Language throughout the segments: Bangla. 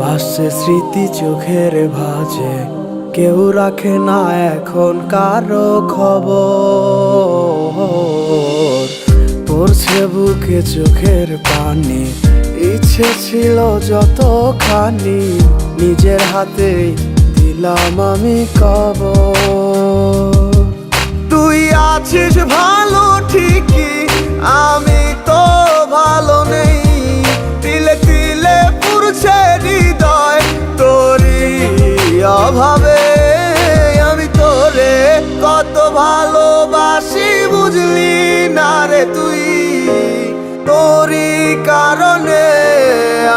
ভাসছে স্মৃতি চোখের ভাজে। কেউ রাখে না এখন কারও খবর। পড়ছে বুকে চোখের পানি, ইচ্ছে ছিল যতখানি। নিজের হাতে দিলাম আমি কবর। তুই আছিস ভালো ঠিকই, আমি তো ভালো নেই। তুই। তোরই কারণে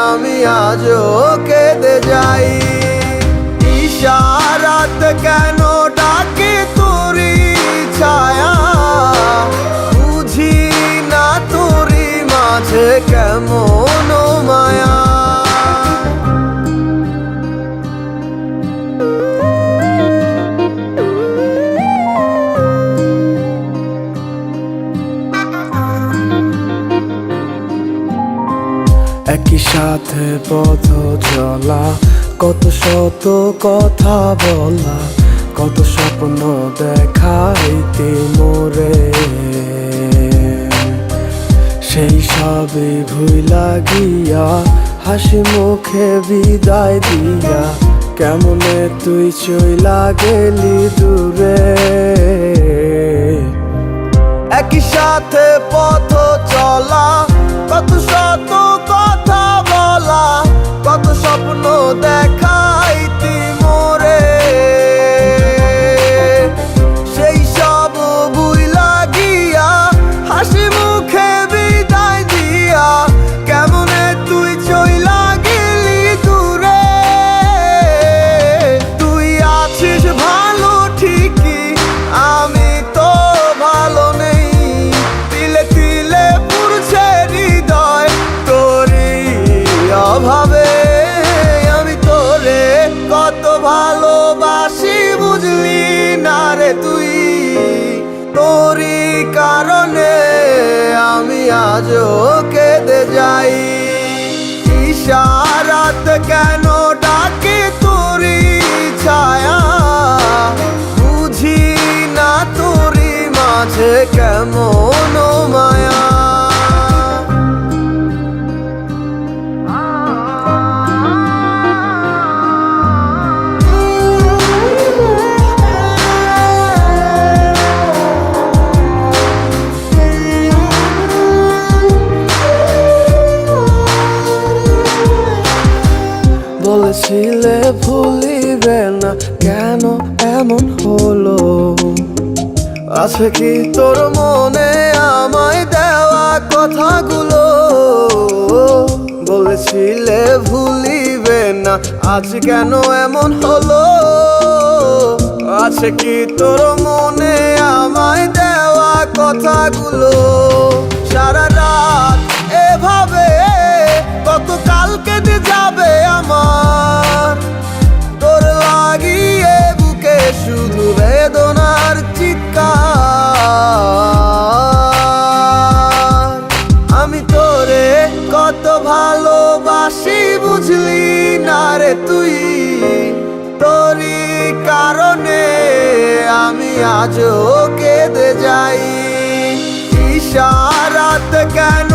আমি আজও কেঁদে যাই। ইশারাত কেন ডাকে তোরি ছায়া? বুঝি না তোরি মাঝে কেমন সাথে পথ চলা, কত শত কথা বলা, কত স্বপ্ন দেখাইতে মোরে। সেই সবে ভুইলা গিয়া, হাসি মুখে বিদায় দিয়া, কেমনে তুই চইলা গেলি দূরে কারণে আমি আজও কেঁদে যাই। ইশারাত কেন ডাকে বলেছিলে ভুলিবে না। কেন এমন হলো? আছে কি তোর মনে আমায় দেওয়া কথাগুলো? বলেছিলে, ভুলিবে না। আজ কেন এমন হলো? আছে কি তোর মনে আমায় দেওয়া কথাগুলো? কারণে আমি আজও কেঁদে যাই। ইশারাত কেন